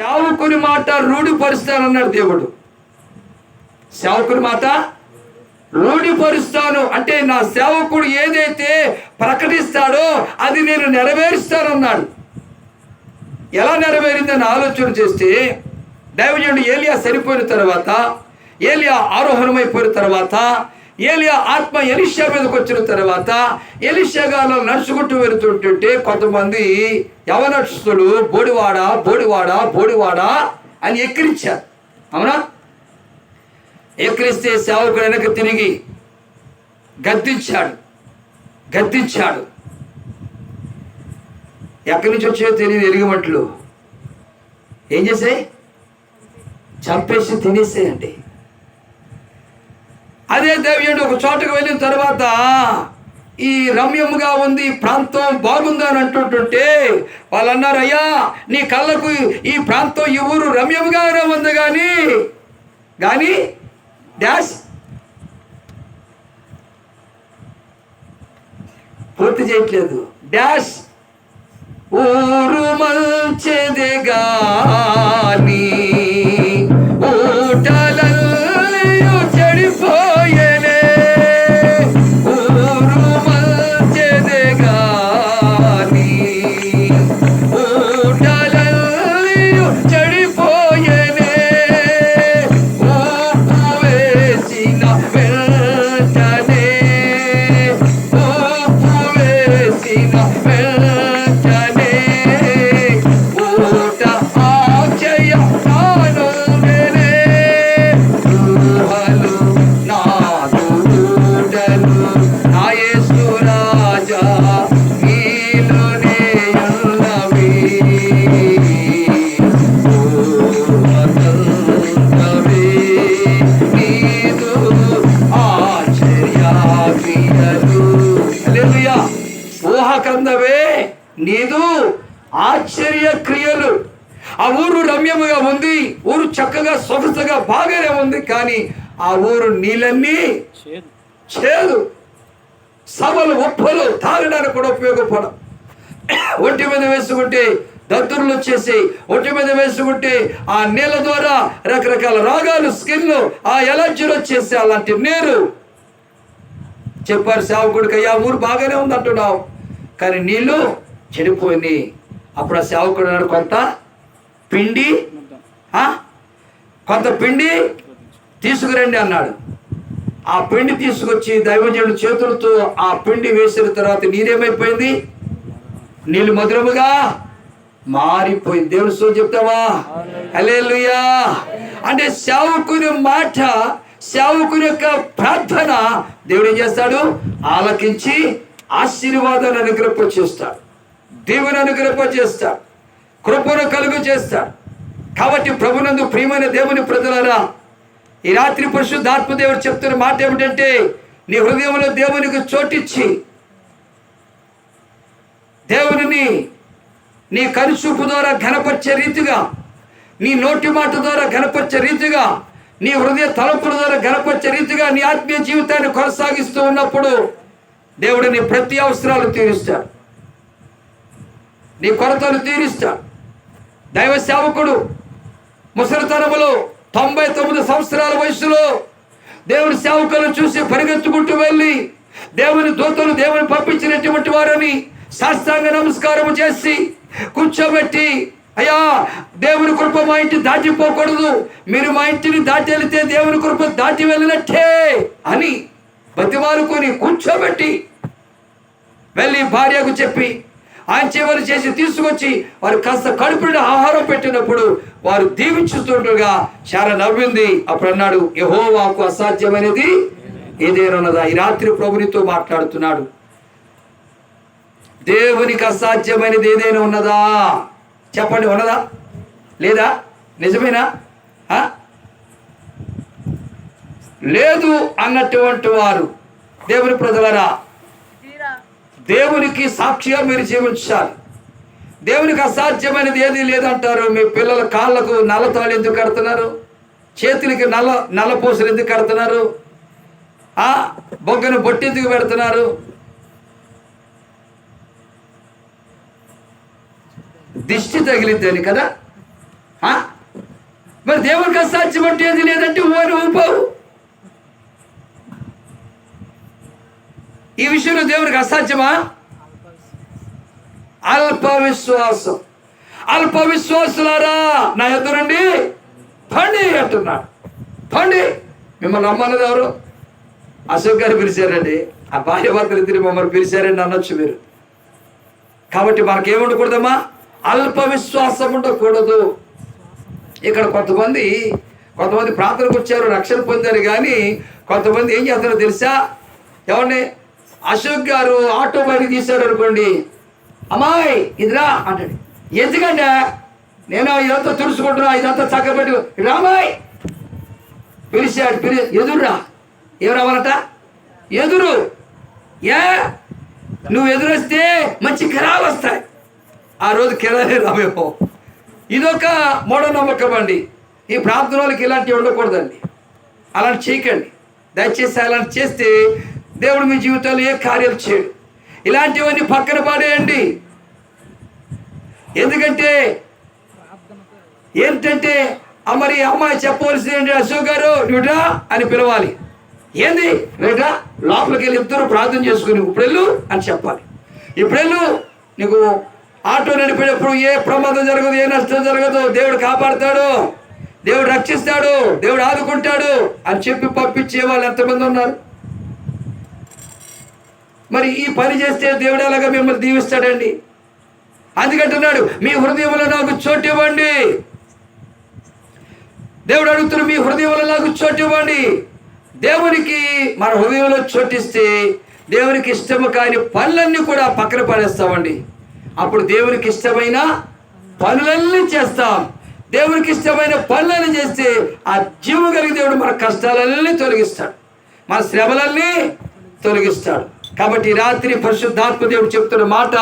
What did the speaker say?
సేవకుని మాట రూఢిపరుస్తానన్నాడు దేవుడు. సేవకుని మాట రూఢిపరుస్తాను. అంటే నా సేవకుడు ఏదైతే ప్రకటిస్తాడో అది నేను నెరవేరుస్తానన్నాడు. ఎలా నెరవేరిందని ఆలోచన చేస్తే దైవజనుడు ఏలియా సరిపోయిన తర్వాత ఏలియా ఆరోహణమైపోయిన తర్వాత ఏలియా ఆత్మ ఎలిషా మీదకి వచ్చిన తర్వాత ఎలిషా గారు నడుచుకుంటూ వెళుతుంటుంటే కొంతమంది యవనస్తులు బోడివాడ బోడివాడ బోడివాడ అని ఎక్కిరించారు అవునా? ఎక్కిరిస్తే సేవకుడు వెనక తిరిగి గద్దించాడు. గద్దించాడు. ఎక్కడి నుంచి వచ్చాయో తెలియదు ఎలుగుమంటలు. ఏం చేసాయి చంపేసి తినేసాయండి అదే దేవ్యుడు ఒక చోటకు వెళ్ళిన తర్వాత ఈ రమ్యముగా ఉంది ఈ ప్రాంతం బాగుందని అని అంటుంటుంటే వాళ్ళు అన్నారు అయ్యా నీ కళ్ళకు ఈ ప్రాంతం ఈ ఊరు రమ్యముగానే ఉంది కానీ కానీ డాష్ పూర్తి చేయట్లేదు. డాష్ ఊరు మంచిదిగా క్రియలు. ఆ ఊరు రమ్యముగా ఉంది ఊరు చక్కగా సొగసుగా బాగానే ఉంది కానీ ఆ ఊరు నీళ్ళన్నీ చేదు. సభలు ఉప్పలు తాగడానికి కూడా ఉపయోగపడం ఒంటి మీద వేసుకుంటే దద్దుర్లు వచ్చేసి ఒంటి మీద వేసుకుంటే ఆ నీళ్ళ ద్వారా రకరకాల రోగాలు స్కిన్ ఆ ఎలర్జీలు వచ్చేసి అలాంటి నీరు. చెప్పారు సేవకుడికి అయ్యా ఊరు బాగానే ఉంది అంటున్నావు కానీ నీళ్ళు చెడిపోయింది అప్పుడు ఆ సేవకుడు అన్నాడు కొంత పిండి కొంత పిండి తీసుకురండి అన్నాడు. ఆ పిండి తీసుకొచ్చి దైవజనుడు చేతులతో ఆ పిండి వేసిన తర్వాత నీరేమైపోయింది? నీళ్ళు మధురముగా మారిపోయింది. దేవుడు సో చెప్తావా? హల్లెలూయా. అంటే సేవకుని మాట సేవకుని యొక్క ప్రార్థన దేవుడు ఏం చేస్తాడు? ఆలకించి ఆశీర్వాదాన్ని అనుగ్రహ చేస్తాడు దేవుని అనుగ్రహ చేస్తాడు కృపను కలుగు చేస్తాడు కాబట్టి ప్రభునందు ప్రియమైన దేవుని ప్రజలారా ఈ రాత్రి పరిశుద్ధాత్మ దేవుడు చెప్తున్న మాట ఏమిటంటే నీ హృదయంలో దేవునికి చోటిచ్చి దేవుని నీ కనుచూపు ద్వారా ఘనపరిచే రీతిగా నీ నోటి మాట ద్వారా ఘనపరిచే రీతిగా నీ హృదయ తలపుల ద్వారా ఘనపరిచే రీతిగా నీ ఆత్మీయ జీవితాన్ని కొనసాగిస్తూ ఉన్నప్పుడు దేవుడు నీ ప్రతి అవసరాలు తీరుస్తాడు. నీ కొరతను తీరుస్తాడు దైవ సేవకుడు ముసలితనములో తొంభై తొమ్మిది సంవత్సరాల వయసులో దేవుని సేవకులను చూసి పరిగెత్తుకుంటూ వెళ్ళి దేవుని దూతలు దేవుని పంపించినటువంటి వారని శాస్త్రాంగ నమస్కారం చేసి కూర్చోబెట్టి అయ్యా దేవుని కృప మా ఇంటి దాటిపోకూడదు. మీరు మా ఇంటిని దాటి వెళితే దేవుని కృప దాటి వెళ్ళినట్టే అని బతిమాలుకొని కూర్చోబెట్టి వెళ్ళి భార్యకు చెప్పి ఆయన చివరి చేసి తీసుకొచ్చి వారు కాస్త కడుపుని ఆహారం పెట్టినప్పుడు వారు దీవించుతుండగా చాలా నవ్వింది. అప్పుడు అన్నాడు యహోవాకు అసాధ్యమైనది ఏదేనన్నదా ఈ రాత్రి ప్రభునితో మాట్లాడుతున్నాడు. దేవునికి అసాధ్యమైనది ఏదైనా ఉన్నదా? చెప్పండి ఉన్నదా? లేదా? నిజమేనా? లేదు అన్నటువంటి వారు. దేవుని ప్రజలరా దేవునికి సాక్షిగా మీరు జీవించాలి. దేవునికి అసాధ్యమైనది ఏది లేదంటారు? మీ పిల్లల కాళ్ళకు నల్లతాళ్ళు ఎందుకు కడుతున్నారు? చేతులకి నల్ల నల్ల పూసలు ఎందుకు కడుతున్నారు? ఆ బొగ్గను బొట్టి ఎందుకు పెడుతున్నారు? దిష్టి తగిలిద్దని కదా? మరి దేవునికి అసాధ్యం అంటే ఏది లేదంటే ఓని ఊపావు ఈ విషయంలో దేవునికి అసాధ్యమా? అల్ప విశ్వాసం అల్ప విశ్వాసులారా నా ఎదురండి పండి అంటున్నాడు. పండి. మిమ్మల్ని నమ్మన్నది ఎవరు? అశోక్ గారు పిలిచారండి. ఆ భార్య భర్తలు ఇద్దరు మమ్మల్ని పిలిచారండి అనొచ్చు మీరు. కాబట్టి మనకేముండకూడదమ్మా అల్ప విశ్వాసం ఉండకూడదు. ఇక్కడ కొంతమంది కొంతమంది ప్రార్థనకు వచ్చారు రక్షణ పొందారు కానీ కొంతమంది ఏం చేస్తారో తెలుసా? ఎవరిని? అశోక్ గారు ఆటో బయటకు తీశాడు అనుకోండి అమ్మాయి ఇదిరా అంటాడు. ఎందుకంటే నేను ఇదంతా తుడుచుకుంటున్నా ఇదంతా చక్కబెట్టి రామాయ్ పిలిచాడు పిలి ఎదురురా. ఏం రావాలట? ఎదురు. ఏ? నువ్వు ఎదురొస్తే మంచి కిరాలు వస్తాయి. ఆ రోజు కిరాలే రామేమో ఇదొక మూఢనమ్మకం అండి. ఈ ప్రాంతం వాళ్ళకి ఇలాంటివి ఉండకూడదండి. అలాంటి చేయకండి. దయచేసి అలాంటి చేస్తే దేవుడు మీ జీవితంలో ఏ కార్యాలు చేయడు ఇలాంటివన్నీ పక్కన పాడేయండి. ఎందుకంటే ఏంటంటే మరి అమ్మాయి చెప్పవలసింది ఏంటి? అశోక్ గారు నువ్వురా అని పిలవాలి. ఏంది? రేటా లోపలికి వెళ్ళి ఇద్దరు ప్రార్థన చేసుకుని ఇప్పుడు వెళ్ళు అని చెప్పాలి. ఇప్పుడు వెళ్ళు నీకు ఆటో నడిపేటప్పుడు ఏ ప్రమాదం జరగదు ఏ నష్టం జరగదు దేవుడు కాపాడుతాడు దేవుడు రక్షిస్తాడు దేవుడు ఆదుకుంటాడు అని చెప్పి పంపించే వాళ్ళు ఎంతమంది ఉన్నారు? మరి ఈ పని చేస్తే దేవుడు ఎలాగా మిమ్మల్ని దీవిస్తాడండి? అందుకంటున్నాడు మీ హృదయంలో నాకు చోటు ఇవ్వండి. దేవుడు అడుగుతున్న మీ హృదయంలో నాకు చోటు ఇవ్వండి. దేవునికి మన హృదయంలో చోటిస్తే దేవునికి ఇష్టము కాని పనులన్నీ కూడా పక్కన పడేస్తామండి. అప్పుడు దేవునికి ఇష్టమైన పనులన్నీ చేస్తాం. దేవునికి ఇష్టమైన పనులన్నీ చేస్తే ఆ జీవం కలిగి దేవుడు మన కష్టాలన్నీ తొలగిస్తాడు. మన శ్రమలన్నీ తొలగిస్తాడు. కాబట్టి ఈ రాత్రి పరిశుద్ధాత్మ దేవుడు చెప్తున్న మాట